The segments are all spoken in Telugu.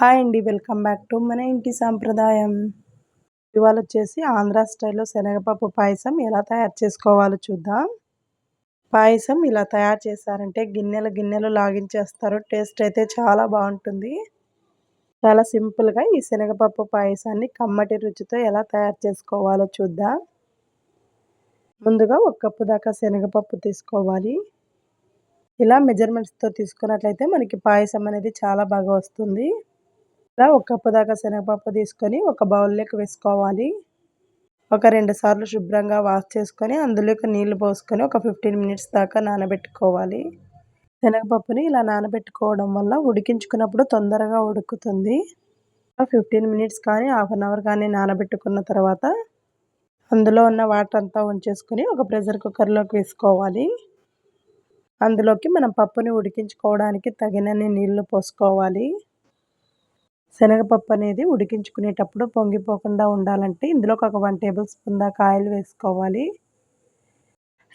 హాయ్ అండి వెల్కమ్ బ్యాక్ టు మన ఇంటి సాంప్రదాయం. ఇవాళ వచ్చేసి ఆంధ్ర స్టైల్లో శనగపప్పు పాయసం ఎలా తయారు చేసుకోవాలో చూద్దాం. పాయసం ఇలా తయారు చేశారంటే గిన్నెలు గిన్నెలు లాగించేస్తారు టేస్ట్ అయితే చాలా బాగుంటుంది. చాలా సింపుల్గా ఈ శనగపప్పు పాయసాన్ని కమ్మటి రుచితో ఎలా తయారు చేసుకోవాలో చూద్దాం. ముందుగా ఒక కప్పు దాకా శనగపప్పు తీసుకోవాలి. ఇలా మెజర్మెంట్స్తో తీసుకున్నట్లయితే మనకి పాయసం అనేది చాలా బాగా వస్తుంది. ఇలా ఒక కప్పు దాకా శనగపప్పు తీసుకొని ఒక బౌల్లోకి వేసుకోవాలి. ఒక రెండు సార్లు శుభ్రంగా వాష్ చేసుకొని అందులోకి నీళ్ళు పోసుకొని ఒక ఫిఫ్టీన్ మినిట్స్ దాకా నానబెట్టుకోవాలి. శనగపప్పుని ఇలా నానబెట్టుకోవడం వల్ల ఉడికించుకున్నప్పుడు తొందరగా ఉడుకుతుంది. ఫిఫ్టీన్ మినిట్స్ కానీ హాఫ్ అన్ అవర్ కానీ నానబెట్టుకున్న తర్వాత అందులో ఉన్న వాటర్ అంతా ఉంచేసుకొని ఒక ప్రెషర్ కుక్కర్లోకి వేసుకోవాలి. అందులోకి మనం పప్పుని ఉడికించుకోవడానికి తగినన్ని నీళ్ళు పోసుకోవాలి. శనగపప్పు అనేది ఉడికించుకునేటప్పుడు పొంగిపోకుండా ఉండాలంటే ఇందులో ఒక వన్ టేబుల్ స్పూన్ దాకా ఆయిల్ వేసుకోవాలి.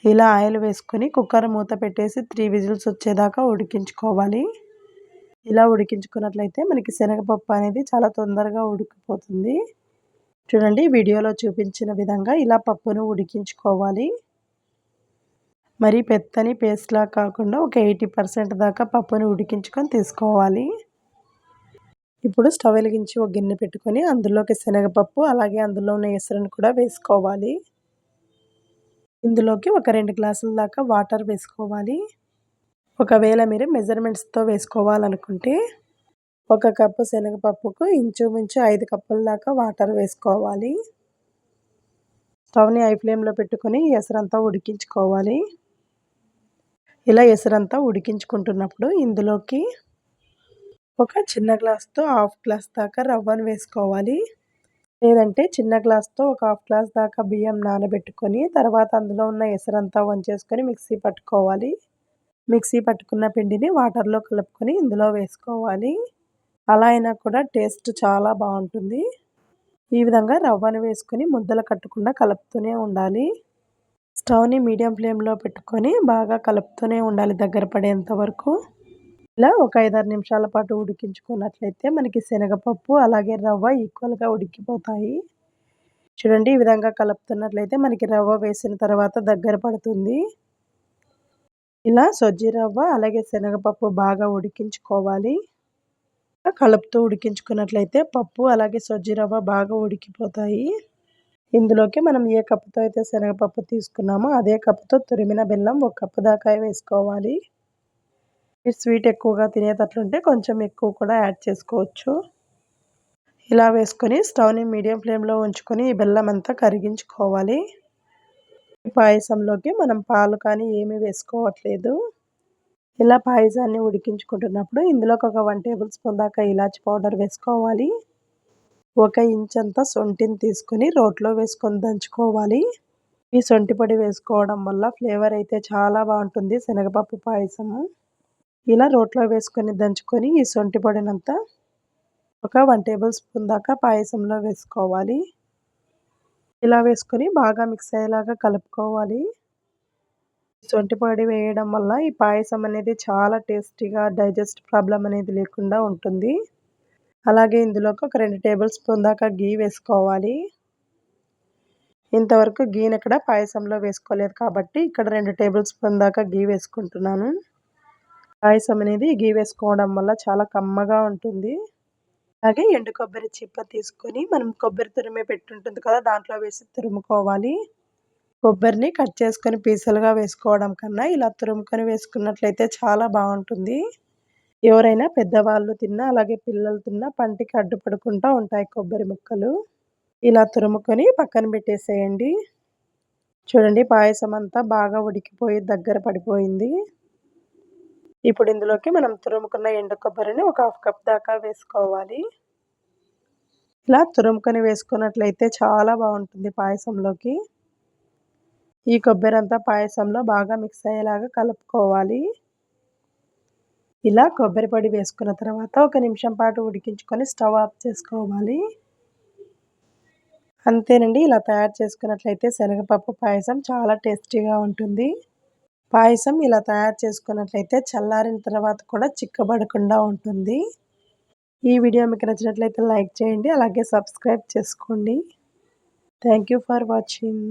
ఇలా ఆయిల్ వేసుకొని కుక్కర్ మూత పెట్టేసి త్రీ విజిల్స్ వచ్చేదాకా ఉడికించుకోవాలి. ఇలా ఉడికించుకున్నట్లయితే మనకి శనగపప్పు అనేది చాలా తొందరగా ఉడికిపోతుంది. చూడండి వీడియోలో చూపించిన విధంగా ఇలా పప్పును ఉడికించుకోవాలి. మరి పెత్తని పేస్ట్లా కాకుండా ఒక ఎయిటీ పర్సెంట్ దాకా పప్పుని ఉడికించుకొని తీసుకోవాలి. ఇప్పుడు స్టవ్ వెలిగించి ఒక గిన్నె పెట్టుకొని అందులోకి శనగపప్పు అలాగే అందులో ఉన్న ఎసరును కూడా వేసుకోవాలి. ఇందులోకి ఒక రెండు గ్లాసుల దాకా వాటర్ వేసుకోవాలి. ఒకవేళ మీరు మెజర్మెంట్స్తో వేసుకోవాలనుకుంటే ఒక కప్పు శనగపప్పుకు ఇంచుమించు ఐదు కప్పుల దాకా వాటర్ వేసుకోవాలి. స్టవ్ని ఐ ఫ్లేమ్లో పెట్టుకొని ఎసరంతా ఉడికించుకోవాలి. ఇలా ఎసరంతా ఉడికించుకుంటున్నప్పుడు ఇందులోకి ఒక చిన్న గ్లాస్తో హాఫ్ గ్లాస్ దాకా రవ్వను వేసుకోవాలి. లేదంటే చిన్న గ్లాస్తో ఒక హాఫ్ గ్లాస్ దాకా బియ్యం నానబెట్టుకొని తర్వాత అందులో ఉన్న ఎసరంతా వంచేసుకొని మిక్సీ పట్టుకోవాలి. మిక్సీ పట్టుకున్న పిండిని వాటర్లో కలుపుకొని ఇందులో వేసుకోవాలి. అలా అయినా కూడా టేస్ట్ చాలా బాగుంటుంది. ఈ విధంగా రవ్వను వేసుకొని ముద్దలు కట్టకుండా కలుపుతూనే ఉండాలి. స్టవ్ని మీడియం ఫ్లేమ్లో పెట్టుకొని బాగా కలుపుతూనే ఉండాలి దగ్గర పడేంత వరకు. ఇలా ఒక ఐదారు నిమిషాల పాటు ఉడికించుకున్నట్లయితే మనకి శనగపప్పు అలాగే రవ్వ ఈక్వల్గా ఉడికిపోతాయి. చూడండి ఈ విధంగా కలుపుతున్నట్లయితే మనకి రవ్వ వేసిన తర్వాత దగ్గర పడుతుంది. ఇలా సొజ్జి రవ్వ అలాగే శనగపప్పు బాగా ఉడికించుకోవాలి. కలుపుతూ ఉడికించుకున్నట్లయితే పప్పు అలాగే సొజ్జి రవ్వ బాగా ఉడికిపోతాయి. ఇందులోకి మనం ఏ కప్పుతో అయితే శనగపప్పు తీసుకున్నామో అదే కప్పుతో తురిమిన బెల్లం ఒక కప్పు దాకా వేసుకోవాలి. స్వీట్ ఎక్కువగా తినేటట్లుంటే కొంచెం ఎక్కువ కూడా యాడ్ చేసుకోవచ్చు. ఇలా వేసుకొని స్టవ్ని మీడియం ఫ్లేమ్లో ఉంచుకొని ఈ బెల్లం అంతా కరిగించుకోవాలి. పాయసంలోకి మనం పాలు కానీ ఏమీ వేసుకోవట్లేదు. ఇలా పాయసాన్ని ఉడికించుకుంటున్నప్పుడు ఇందులోకి ఒక వన్ టేబుల్ స్పూన్ దాకా ఇలాచి పౌడర్ వేసుకోవాలి. ఒక ఇంచ్ అంతా సొంటిని తీసుకొని రోట్లో వేసుకొని దంచుకోవాలి. ఈ సొంటి పొడి వేసుకోవడం వల్ల ఫ్లేవర్ అయితే చాలా బాగుంటుంది శనగపప్పు పాయసము. ఇలా రోట్లో వేసుకొని దంచుకొని ఈ సొంటి పొడినంతా ఒక వన్ టేబుల్ స్పూన్ దాకా పాయసంలో వేసుకోవాలి. ఇలా వేసుకొని బాగా మిక్స్ అయ్యేలాగా కలుపుకోవాలి. సొంటి పొడి వేయడం వల్ల ఈ పాయసం అనేది చాలా టేస్టీగా డైజెస్ట్ ప్రాబ్లం అనేది లేకుండా ఉంటుంది. అలాగే ఇందులోకి ఒక రెండు టేబుల్ స్పూన్ దాకా గీ వేసుకోవాలి. ఇంతవరకు గీని ఇక్కడ పాయసంలో వేసుకోలేదు కాబట్టి ఇక్కడ రెండు టేబుల్ స్పూన్ దాకా గీ వేసుకుంటున్నాను. పాయసం అనేది గీ వేసుకోవడం వల్ల చాలా కమ్మగా ఉంటుంది. అలాగే ఎండు కొబ్బరి చిప్ప తీసుకొని మనం కొబ్బరి తురిమే పెట్టుంటుంది కదా దాంట్లో వేసి తురుముకోవాలి. కొబ్బరిని కట్ చేసుకొని పీసులుగా వేసుకోవడం కన్నా ఇలా తురుముకొని వేసుకున్నట్లయితే చాలా బాగుంటుంది. ఎవరైనా పెద్దవాళ్ళు తిన్నా అలాగే పిల్లలు తిన్నా పంటికి అడ్డుపడుకుంటూ ఉంటాయి కొబ్బరి ముక్కలు. ఇలా తురుముకొని పక్కన పెట్టేసేయండి. చూడండి పాయసం అంతా బాగా ఉడికిపోయి దగ్గర పడిపోయింది. ఇప్పుడు ఇందులోకి మనం తురుముకున్న ఎండు కొబ్బరిని ఒక హాఫ్ కప్ దాకా వేసుకోవాలి. ఇలా తురుముకొని వేసుకున్నట్లయితే చాలా బాగుంటుంది పాయసంలోకి. ఈ కొబ్బరి అంతా పాయసంలో బాగా మిక్స్ అయ్యేలాగా కలుపుకోవాలి. ఇలా కొబ్బరి పొడి వేసుకున్న తర్వాత ఒక నిమిషం పాటు ఉడికించుకొని స్టవ్ ఆఫ్ చేసుకోవాలి. అంతేనండి ఇలా తయారు చేసుకున్నట్లయితే శనగపప్పు పాయసం చాలా టేస్టీగా ఉంటుంది. పాయసం ఇలా తయారు చేసుకున్నట్లయితే చల్లారిన తర్వాత కూడా చిక్కబడకుండా ఉంటుంది. ఈ వీడియో మీకు నచ్చినట్లయితే లైక్ చేయండి అలాగే సబ్స్క్రైబ్ చేసుకోండి. Thank you for watching